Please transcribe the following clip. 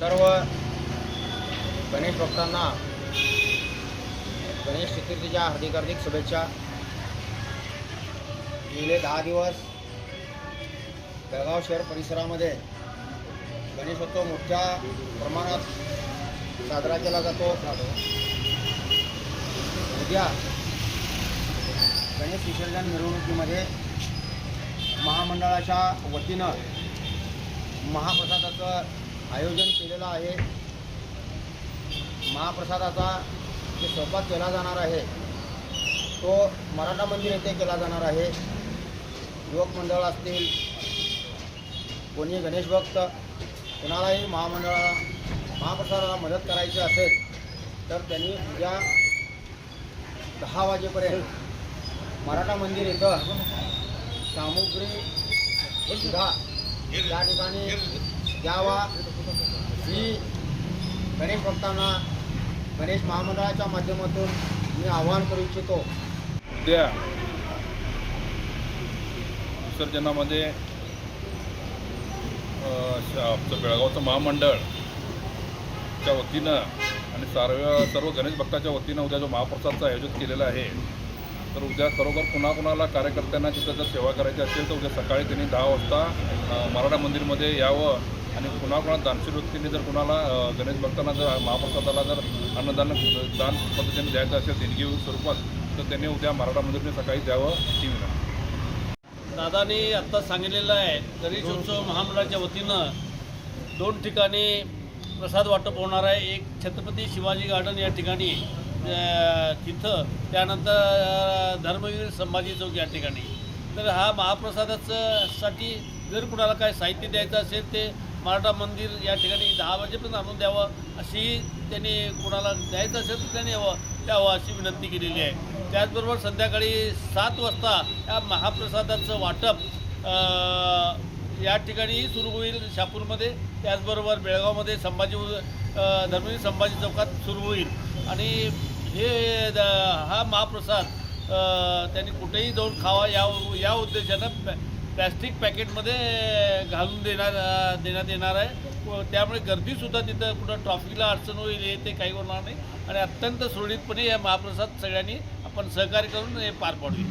सर्व गणेश भक्तांना गणेश चतुर्थीच्या हार्दिक हार्दिक शुभेच्छा. गेले दहा दिवस बेळगाव शहर परिसरामध्ये गणेशोत्सव मोठ्या प्रमाणात साजरा केला जातो. उद्या गणेश विसर्जन मिरवणुकीमध्ये महामंडळाच्या वतीनं महाप्रसादाचं आयोजन केलेलं आहे. महाप्रसादाचा जे स्वयंपाक केला जाणार आहे तो मराठा मंदिर येथे केला जाणार आहे. युवक मंडळ असतील कोणी गणेश भक्त कुणालाही महामंडळाला महाप्रसादाला मदत करायची असेल तर त्यांनी उद्या दहा वाजेपर्यंत मराठा मंदिर इथं सामुग्री सुद्धा या ठिकाणी द्यावा ही गणेश भक्तांना गणेश महामंडळाच्या माध्यमातून मी आवाहन करू इच्छितो. उद्या विसर्जनामध्ये श- आमचं बेळगावचं महामंडळच्या वतीनं आणि सर्व सर्व गणेश भक्ताच्या वतीनं उद्या जो महाप्रसादचं आयोजित केलेलं आहे तर उद्या खरोखर कुणा कुणाला कार्यकर्त्यांना तिथं जर सेवा करायची असेल तर उद्या सकाळी त्यांनी दहा वाजता मराठा मंदिरमध्ये यावं. आणि कुणा कुणा दानशीर व्यक्तींनी जर कुणाला गणेश भक्तांना जर महाप्रसादाला जर अन्नदान दान पद्धतीने द्यायचं असेल देणगी स्वरूपात तर त्यांनी उद्या मराठा मंदिरने सकाळी द्यावं ही विनंती. दादानी आत्ता सांगितलेलं आहे गणेशोत्सव महामंडळाच्या वतीनं दोन ठिकाणी प्रसाद वाटप होणार आहे. एक छत्रपती शिवाजी गार्डन या ठिकाणी तिथं त्यानंतर धर्मवीर संभाजी चौक या ठिकाणी. तर हा महाप्रसादाचं साठी जर कुणाला काय साहित्य द्यायचं असेल ते मराठा मंदिर या ठिकाणी दहा वाजेपर्यंत आणून द्यावं अशी त्यांनी कुणाला द्यायचं असेल तर त्यांनी यावं द्यावं अशी विनंती केलेली आहे. त्याचबरोबर संध्याकाळी सात वाजता या महाप्रसादाचं वाटप या ठिकाणी सुरू होईल शापूरमध्ये. त्याचबरोबर बेळगावमध्ये संभाजी अ, धर्मवीर संभाजी चौकात सुरू होईल. आणि हे द- हा महाप्रसाद त्यांनी कुठेही जाऊन खावा या या उद्देशानं प्लॅस्टिक पॅकेटमध्ये घालून देणार देण्यात येणार आहे. व त्यामुळे गर्दीसुद्धा तिथं कुठं ट्रॉफिकला अडचण होईल हे ते काही होणार नाही. आणि अत्यंत सुरळीतपणे या महाप्रसाद सगळ्यांनी आपण सहकार्य करून हे पार पाडू